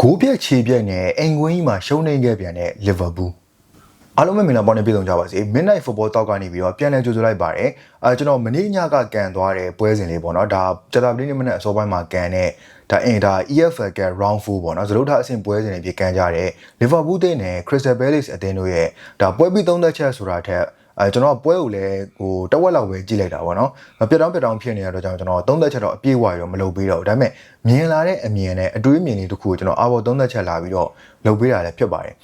ဂိုးပြက်ခြေပြက်နဲ့အင်ကွင်းကြီးမှာရှုံးနေခဲ့ပြန်တဲ့လီဗာပူးအားလုံးပဲမင်္ဂလာပေါင်းနဲ့ပြည့်စုံကြပါစေ Midnight Football Talk ကနေပြီးတော့ပြန်လည်ကြိုဆိုလိုက်ပါတယ်အဲကျွန်တော်မနေ့ညကကန်သွားတဲ့ပွဲစဉ်လေးပေါ့နော်ဒါဂျတာပလင်းနေ့မနေ့အစောပိုင်းမှာကန်တဲ့ဒါအင်ဒါ EFL က Round 4ပေါ့နော်ဇလုတ်ထအဆင့်ပွဲစဉ်တွေပြကန်ကြတဲ့လီဗာပူးတဲ့နဲ့ Crystal Palace အသင်းတို့ရဲ့ဒါပွဲပြီးသုံးသက်ချက်ဆိုတာထက် အဲကျွန်တော်ကပွဲကိုလည်းဟိုတဝက်လောက်ပဲကြည့်လိုက်တာပေါ့နော်မပြတ်တောင်းပြတ်တောင်းဖြစ်နေတဲ့အတွက်ကြောင့်ကျွန်တော်သုံးသက်ချက်တော့အပြည့်အဝရောမလုပ်ပေးတော့ဘူးဒါပေမဲ့မြင်လာတဲ့အမြင်နဲ့အတွေးအမြင်လေးတစ်ခုကိုကျွန်တော်အာဘောသုံးသက်ချက်လာပြီးတော့လုပ်ပေးတာလည်းဖြစ်ပါတယ်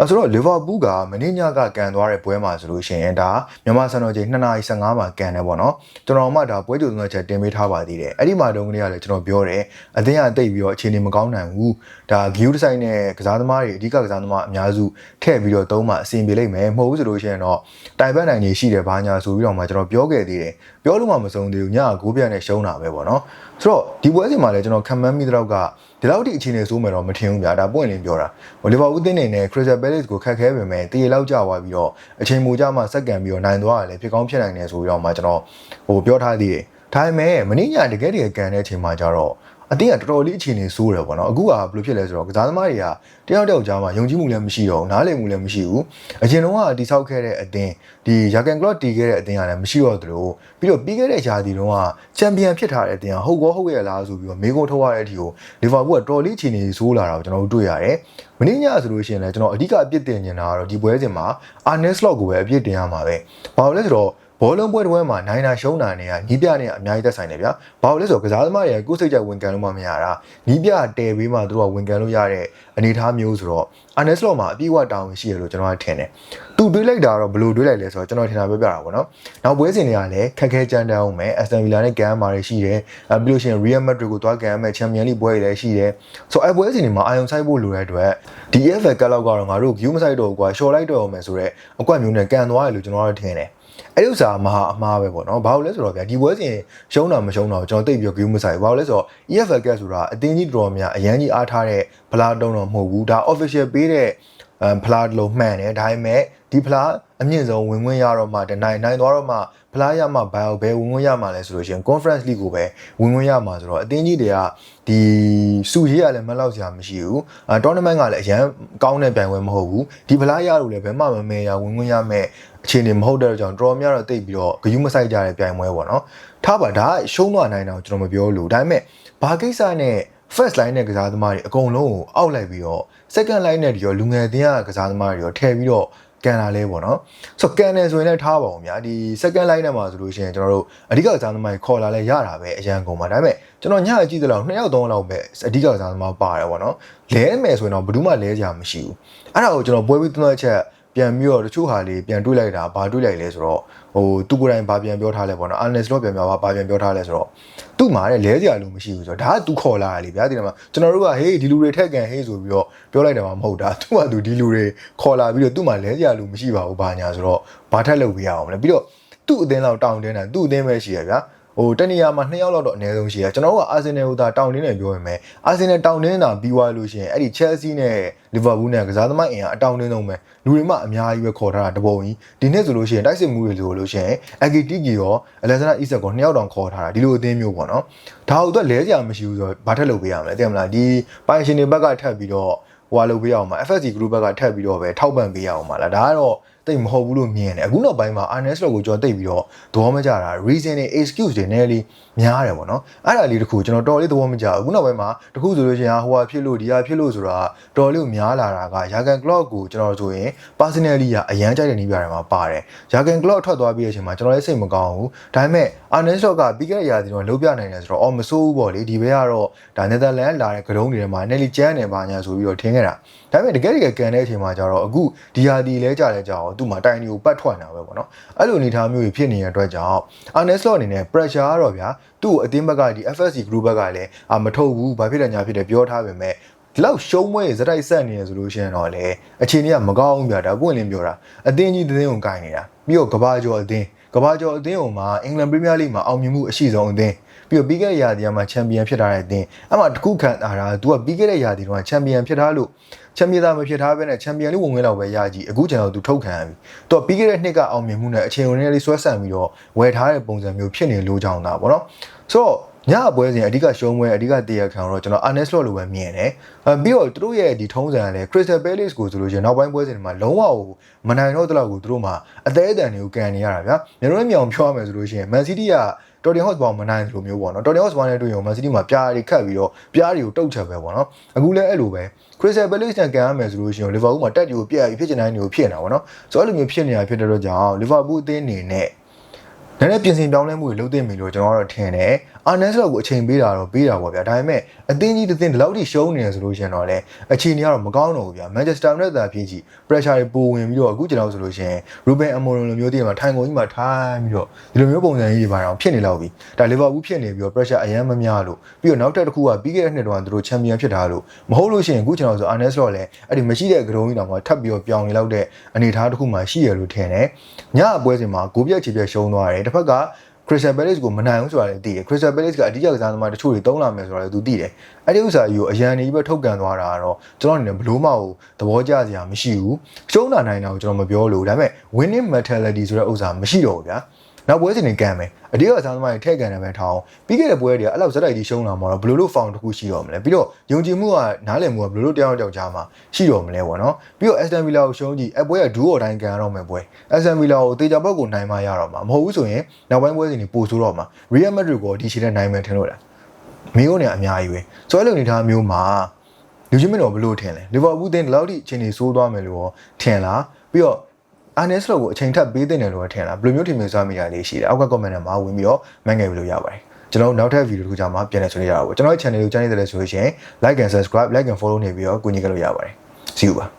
အဲဆိုတော့လီဗာပူးကမနေ့ညကကန်သွားတဲ့ပွဲမှာဆိုလို့ရှိရင်ဒါမြန်မာစံတော်ချိန်2:15မှာကန်တယ်ပေါ့နော်ကျွန်တော်မှဒါပွဲကြိုသုံးသက်ချက်တင်ပေးထားပါသေးတယ်အဲ့ဒီမှာတုန်းကလေးကလည်းကျွန်တော်ပြောတယ်အသင်းကတိတ်ပြီးတော့အခြေအနေမကောင်းနိုင်ဘူးဒါ view design နဲ့ကစားသမားတွေအဓိကကစားသမားအများစုထည့်ပြီးတော့သုံးမှအဆင်ပြေလိမ့်မယ်မဟုတ်ဘူးဆိုလို့ရှိရင်တော့တိုင်ပတ်နိုင်နေရှိတယ်ဘာညာဆိုပြီးတော့မှကျွန်တော်ပြောခဲ့သေးတယ်ပြောလို့မှမဆုံးသေးဘူးညကဂိုးပြတ်နဲ့ရှုံးတာပဲပေါ့နော်ဆိုတော့ဒီပွဲစဉ်မှာလည်းကျွန်တော်ခံမှန်းမိတဲ့တော့က ဒီလောက်ထိအခြေအနေဆိုးမယ်တော့မထင်ဘူးဗျာဒါပွင့်လင်းပြောတာဟိုလီဗာပူးတင်းနေနဲ့ Crystal Palace ကိုခက်ခဲပေမဲ့တရေလောက်ကြာသွားပြီးတော့အချိန်မူကြမှာစက္ကန့်ပြီးတော့နိုင်သွားတယ်ဖြစ်ကောင်းဖြစ်နိုင်တယ်ဆိုပြီးတော့မှကျွန်တော်ဟိုပြောထားသေးတယ်ဒါပေမဲ့မင်းညာတကယ်တကယ်ကန်တဲ့အချိန်မှာကျတော့ အတင်းကတော်တော်လေးအခြေအနေဆိုးတယ်ပေါ့နော်အခုကဘယ်လိုဖြစ်လဲဆိုတော့ကစားသမားတွေကတယောက်တယောက်ကြားမှာယုံကြည်မှုလည်းမရှိတော့ဘူးနားလည်မှုလည်းမရှိဘူးအရင်တော့ကတိဆောက်ခဲ့တဲ့အတင်းဒီယာကန်ကလော့တီခဲ့တဲ့အတင်းကလည်းမရှိတော့သလိုပြီးတော့ပြီးခဲ့တဲ့ဂျာတီတုန်းကချန်ပီယံဖြစ်ထားတဲ့အတင်းကဟုတ်ကောဟုတ်ရဲ့လားဆိုပြီးတော့မေးခွန်းထုတ်ရတဲ့အထိကိုလီဗာပူးကတော်လေးအခြေအနေဆိုးလာတာကိုကျွန်တော်တို့တွေ့ရတယ်မင်းညဆိုလို့ရှိရင်လည်းကျွန်တော်အဓိကအပြစ်တင်နေတာကတော့ဒီပွဲစဉ်မှာအာနက်စလော့ကိုပဲအပြစ်တင်ရမှာပဲဘာလို့လဲဆိုတော့ ဘောလုံးပွဲတစ်ပွဲမှာနိုင်တာရှုံးတာနဲ့ကနီးပြနဲ့အများကြီးသက်ဆိုင်တယ်ဗျာ။ဘာလို့လဲဆိုတော့ကစားသမားတွေကကိုယ်စိတ်ကြိုက်ဝင်ကန်လို့မှမရတာ။နီးပြတဲပေးမှသူတို့ကဝင်ကန်လို့ရတဲ့အနေအထားမျိုးဆိုတော့အာနက်စလော့မှာအပြည့်အဝတောင်းဝင်ရှိရလို့ကျွန်တော်ကထင်တယ်။သူတွေးလိုက်တာတော့ဘယ်လိုတွေးလိုက်လဲဆိုတော့ကျွန်တော်ထင်တာပြောပြတာပေါ့နော်။နောက်ပွဲစဉ်တွေကလည်းခက်ခဲကြမ်းတမ်းအောင်မယ်။ Aston Villa နဲ့ကန်မာတွေရှိတယ်။အဲပြီးလို့ရှိရင် Real Madrid ကိုသွားကန်မယ် Champions League ပွဲတွေလည်းရှိတယ်။ဆိုတော့အဲပွဲစဉ်တွေမှာအာရုံစိုက်ဖို့လိုတဲ့အတွက်ဒီ EFL ကလောက်ကတော့ငါတို့ view မဆိုင်တော့ဘူးကွာရှော်လိုက်တော့အောင်မယ်ဆိုတော့အကွက်မျိုးနဲ့ကန်သွားရလို့ကျွန်တော်ကထင်တယ်။ အဲ့ဒီဥစ္စာမဟာအမှားပဲပေါ့နော်ဘာလို့လဲဆိုတော့ဗျာဒီပွဲစဉ်ရှုံးတာမရှုံးတာကိုကျွန်တော်သိပြီး view မဆိုင်ဘူးဘာလို့လဲဆိုတော့ EFL ကဆိုတာအတင်းကြီးတော်တော်များအရန်ကြီးအားထားတဲ့ဖလားတုံးတော့မဟုတ်ဘူးဒါ official ပေးတဲ့အမ် ဖလားလုံးမှန်တယ်ဒါပေမဲ့ဒီဖလားအမြင့်ဆုံးဝင်ဝင်ရတော့မှတနိုင်နိုင်သွားတော့မှဖလားရမှဘယ်ဘယ်ဝင်ဝင်ရမှလဲဆိုလို့ရှိရင် conference league ကိုပဲဝင်ဝင်ရမှာဆိုတော့အတင်းကြီးတွေကဒီစုရေးရလည်းမလောက်စရာမရှိဘူးအဲ tournament ကလည်းအရန်ကောင်းတဲ့ပြိုင်ပွဲမဟုတ်ဘူးဒီဖလားရလို့လည်းဘယ်မှမမဲရဝင်ဝင်ရမဲ့အခြေအနေမဟုတ်တဲ့ကြောင့်တော်များတော့တိတ်ပြီးတော့ဂယုမဆိုင်ကြတဲ့ပြိုင်ပွဲပေါ့နော်ထားပါဒါရှုံးသွားနိုင်တာကိုကျွန်တော်မပြောလို့ဒါပေမဲ့ဘာကိစ္စနဲ့ first line နဲ့ကစားသမားတွေအကုန်လုံးကိုအောက်လိုက်ပြီးတော့ second line နဲ့ဒီရောလူငယ်အသင်းကကစားသမားတွေရောထည့်ပြီးတော့ကန်လာလဲပေါ့နော်ဆိုကန်တယ်ဆိုရင်လည်းထားပါအောင်ဗျာဒီ second line နဲ့မှာဆိုလို့ရှိရင်ကျွန်တော်တို့အဓိကကစားသမားတွေခေါ်လာလဲရတာပဲအရန်ကုန်ပါဒါပေမဲ့ကျွန်တော်ညအကြည့်သလောက်2ယောက်3ယောက်လောက်ပဲအဓိကကစားသမားပါတယ်ပေါ့နော်လဲမယ်ဆိုရင်တော့ဘယ်သူမှလဲကြမရှိဘူးအဲ့ဒါကိုကျွန်တော်ပွဲပြီးသုံးသက်ချက် ပြန်ပြီးတော့တချို့ဟာလေးပြန်တွေးလိုက်တာဘာတွေးလိုက်လဲဆိုတော့ဟိုသူကိုယ်တိုင်ဘာပြန်ပြောထားလဲပေါ့နော်အာနယ်စလော့ပြန်ပြောဘာဘာပြန်ပြောထားလဲဆိုတော့သူ့မှာတဲ့လဲစရာလို့မရှိဘူးဆိုတော့ဒါကသူခေါ်လာတာလေဗျာဒီမှာကျွန်တော်တို့ကဟေးဒီလူတွေထက်ကန်ဟေးဆိုပြီးတော့ပြောလိုက်တယ်မှာမဟုတ်တာသူကသူဒီလူတွေခေါ်လာပြီးတော့သူ့မှာလဲစရာလို့မရှိပါဘူးဘာညာဆိုတော့ဘာထက်လုပ်ပြရအောင်လဲပြီးတော့သူ့အသင်းလောက်တောင်းတင်းတာသူ့အသင်းပဲရှိရဗျာ ဟိုတနေရာမှာနှစ်ယောက်လောက်တော့အနည်းဆုံးရှိရကျွန်တော်တို့ကအာဆင်နယ်ကိုသာတောင်းတင်းတယ်ပြောရင်ပဲအာဆင်နယ်တောင်းတင်းတာပြီးသွားလို့ရှိရင်အဲ့ဒီ Chelsea နဲ့ Liverpool နဲ့ကစားသမားအင်အားအတောင်းတင်းဆုံးပဲလူတွေမှအများကြီးပဲခေါ်ထားတာတပုံကြီးဒီနေ့ဆိုလို့ရှိရင်တိုက်စစ်မှုတွေလို့လို့ရှိရင် Agitiki ရော Alexander Isak ကိုနှစ်ယောက်တောင်ခေါ်ထားတာဒီလိုအသင်းမျိုးပေါ့နော်ဒါဟုတ်တော့လဲစရာမရှိဘူးဆိုတော့ဘာထက်လုပ်ပေးရမလဲသိမလားဒီပိုင်ရှင်တွေဘက်ကထပ်ပြီးတော့ဟိုလုပ်ပေးအောင်မှာ FSC group ဘက်ကထပ်ပြီးတော့ပဲထောက်ပံ့ပေးရအောင်မှာလားဒါကတော့ တိတ်မဟုတ်ဘူးလို့မြင်တယ်အခုနောက်ပိုင်းမှာ Arnes လို့ကိုကျွန်တော်တိတ်ပြီးတော့သဘောမကျတာ reason တွေ excuse တွေနည်းလေးများတယ်ပေါ့နော်အဲ့ဒါလေးတခုကျွန်တော်တော်လေးသဘောမကျဘူးအခုနောက်ပိုင်းမှာတခုဆိုလို့ရှိရင်ဟိုဟာဖြစ်လို့ဒီဟာဖြစ်လို့ဆိုတာတော်လေးကိုများလာတာက Yagan Clock ကိုကျွန်တော်ဆိုရင် personally ကအရန်ကြိုက်တဲ့နည်းပြတွေမှာပါတယ် Yagan Clock ထွက်သွားပြီးတဲ့အချိန်မှာကျွန်တော်လည်းစိတ်မကောင်းဘူးဒါပေမဲ့ Arnes ကပြီးခဲ့တဲ့ရာသီတော့လုံးပြနိုင်တယ်ဆိုတော့အော်မဆိုးဘူးပေါ့လေဒီဘက်ကတော့ဒါ Netherlands လာတဲ့ကတုံးတွေထဲမှာ Nelly Chan နဲ့ပါညာဆိုပြီးတော့ထင်ခဲ့တာဒါပေမဲ့တကယ်တကယ်ကန်တဲ့အချိန်မှာကျတော့အခုဒီဟာဒီလဲကြလဲကြအောင်သူ့မှာတိုင်တွေကိုပတ်ထွက်နေတာပဲပေါ့နော်အဲ့လိုအနေအထားမျိုးကြီးဖြစ်နေတဲ့အတွက်ကြောင့် Arnes Slot အနေနဲ့ pressure ကတော့ဗျာသူ့ကိုအတင်းဘက်ကဒီ FSC group ဘက်ကလည်းအာမထုတ်ဘူးဘာဖြစ်လဲညာဖြစ်တယ်ပြောထားပေမဲ့ဒီလောက်ရှုံးမွေးဇက်တိုက်ဆက်နေရဆိုလို့ရှိရင်တော့လေအခြေအနေကမကောင်းဘူးဗျာဒါပွင့်လင်းပြောတာအတင်းကြီးတင်းကိုကင်နေတာပြီးတော့ကဘာကျော်အတင်းကဘာကျော်အတင်းဟိုမှာအင်္ဂလန်ပရီးမီးယားလိမှာအောင်မြင်မှုအရှိဆုံးအတင်းပြီးတော့ပြီးခဲ့တဲ့ရာသီမှာချန်ပီယံဖြစ်ထားတဲ့အတင်းအဲ့မှာတခုခံတာသူကပြီးခဲ့တဲ့ရာသီတုန်းကချန်ပီယံဖြစ်ထားလို့ ချန်ပီယံသားမဖြစ်ထားဘဲနဲ့ချန်ပီယံလိဝင်ဝင်လောက်ပဲရကြည့်အခုကျွန်တော်သူထုတ်ခံရပြီသူကပြီးခဲ့တဲ့နှစ်ကအောင်မြင်မှုနဲ့အချိန်ဝင်လေးဆွဲဆန့်ပြီးတော့ဝယ်ထားတဲ့ပုံစံမျိုးဖြစ်နေလို့ကြောင်းတာပေါ့နော်ဆိုတော့ညအပွဲစဉ်အဓိကရှုံးပွဲအဓိကတရားခံတော့ကျွန်တော် Arne Slot လိုပဲမြင်တယ်အဲပြီးတော့သူတို့ရဲ့ဒီထုံးစံကလည်း Crystal Palace ကိုဆိုလို့ရှိရင်နောက်ပိုင်းပွဲစဉ်တွေမှာလုံးဝမနိုင်တော့တဲ့လောက်ကိုသူတို့မှာအသေးအတန်တွေကိုကန်နေရတာဗျာမျိုးလုံးမြောင်ဖြောရမယ်ဆိုလို့ရှိရင် Man City က Tottenham Hotspur မနိုင်သလိုမျိုးပေါ့နော် Tottenham Hotspur နဲ့တွေ့ရင် Man City မှာပြားတွေခတ်ပြီးတော့ပြားတွေကိုတုတ်ချက်ပဲပေါ့နော်အခုလည်းအဲ့လိုပဲ Crystal Palace နဲ့ကန်ရမယ်ဆိုလို့ရှိရင် Liverpool မှာတက်တွေကိုပြက်ပြီးဖြစ်ချင်တိုင်းတွေကိုဖြစ်နေတာပေါ့နော်ဆိုတော့အဲ့လိုမျိုးဖြစ်နေတာဖြစ်တဲ့တော့ကြောင့် Liverpool အသင်းအနေနဲ့ နည်းနည်းပြင်ဆင်ပြောင်းလဲမှုတွေလုပ်သင့်ပြီလို့ကျွန်တော်ကတော့ထင်တယ်အာနက်စ်လောက်ကိုအချိန်ပေးတာတော့ပေးတာပေါ့ဗျာဒါပေမဲ့အသင်းကြီးတစ်သင်းဒီလောက်ထိရှုံးနေရဆိုလို့ရှိရင်တော့လေအခြေအနေကတော့မကောင်းတော့ဘူးဗျာမန်ချက်စတာနဲ့သာဖြစ်ကြည့် pressure တွေပိုဝင်ပြီးတော့အခုကျွန်တော်ဆိုလို့ရှိရင်ရူဘန်အမိုရွန်လိုမျိုးတည်းမှာထိုင်ကုန်ကြီးမှာထိုင်ပြီးတော့ဒီလိုမျိုးပုံစံကြီးတွေပါတော့ဖြစ်နေလောက်ပြီဒါလီဗာပူးဖြစ်နေပြီးတော့ pressure အယမ်းမများလို့ပြီးတော့နောက်တစ်ခုကပြီးခဲ့တဲ့နှစ်တုန်းကသူတို့ချန်ပီယံဖြစ်တာလို့မဟုတ်လို့ရှိရင်အခုကျွန်တော်ဆိုအာနက်စ်တော့လည်းအဲ့ဒီမရှိတဲ့ဂရုံးကြီးတောင်မှထပ်ပြီးတော့ပြောင်းနေလောက်တဲ့အနေအထားတစ်ခုမှရှိရလို့ထင်တယ်ညအပွဲစဉ်မှာဂိုးပြက်ချေပြက်ရှုံးသွားတယ်တစ်ဖက်က Crystal Palace ကိုမနိုင်ဘူးဆိုတာလည်းသိတယ် Crystal Palace ကအဓိကကစားသမားတချို့တွေတုံးလာမယ်ဆိုတာလည်းသူသိတယ်အဲ့ဒီဥစ္စာကြီးကိုအရန်နေပြီးပဲထုတ်ကန်သွားတာကတော့ကျွန်တော်အနေနဲ့ဘလို့မှကိုသဘောကျစရာမရှိဘူးရှုံးတာနိုင်တာကိုကျွန်တော်မပြောလို့ဒါပေမဲ့ winning mentality ဆိုတဲ့ဥစ္စာမရှိတော့ဘူးဗျာ နောက်ပွဲစဉ်တွေကန်မယ်အဓိကစားသမားတွေထည့်ကန်တယ်ပဲထောင်းပြီးခဲ့တဲ့ပွဲတွေကအဲ့လောက်ဇက်တိုက်ကြီးရှုံးလာမှာတော့ဘယ်လိုလို့ဖောင်တစ်ခုရှိတော့မလဲပြီးတော့ယုံကြည်မှုကနားလည်မှုကဘယ်လိုလို့တယောက်တယောက်ကြားမှာရှိတော့မလဲပေါ့နော်ပြီးတော့ Aston Villa ကိုရှုံးကြည့်အပွဲကဒူးအော်တိုင်းကန်ရတော့မယ်ပွဲ Aston Villa ကိုတေချာဘက်ကိုနိုင်မှရတော့မှာမဟုတ်ဘူးဆိုရင်နောက်ပိုင်းပွဲစဉ်တွေပိုဆိုးတော့မှာ Real Madrid ကိုဒီရှီတဲ့နိုင်မယ်ထင်လို့လားမင်းတို့เนี่ยအများကြီးပဲဆိုတော့အဲ့လိုအနေထားမျိုးမှာလူချင်းမင်းတို့ဘယ်လိုထင်လဲလီဗာပူးတင်းဒီလောက်ထိအချိန်ကြီးဆိုးသွားမယ်လို့ရောထင်လားပြီးတော့ အာနက်စ်လောကိုအချိန်ထပ်ပေးတဲ့တယ်လို့ထင်လားဘယ်လိုမျိုးထင်မြင်စားမိတာလေးရှိတယ်အောက်က comment ထဲမှာဝင်ပြီးတော့မှန်ငယ်ပြီးလို့ရပါတယ်ကျွန်တော်နောက်ထပ်ဗီဒီယိုတစ်ခုကြာမှပြန်လည်ဆွေးနွေးရအောင်ကျွန်တော်ရဲ့ channel ကိုကြားနေတယ်ဆိုလို့ရှိရင် like and subscribe like and follow နေပြီးတော့ကူညီကြလို့ရပါတယ် see you ပါ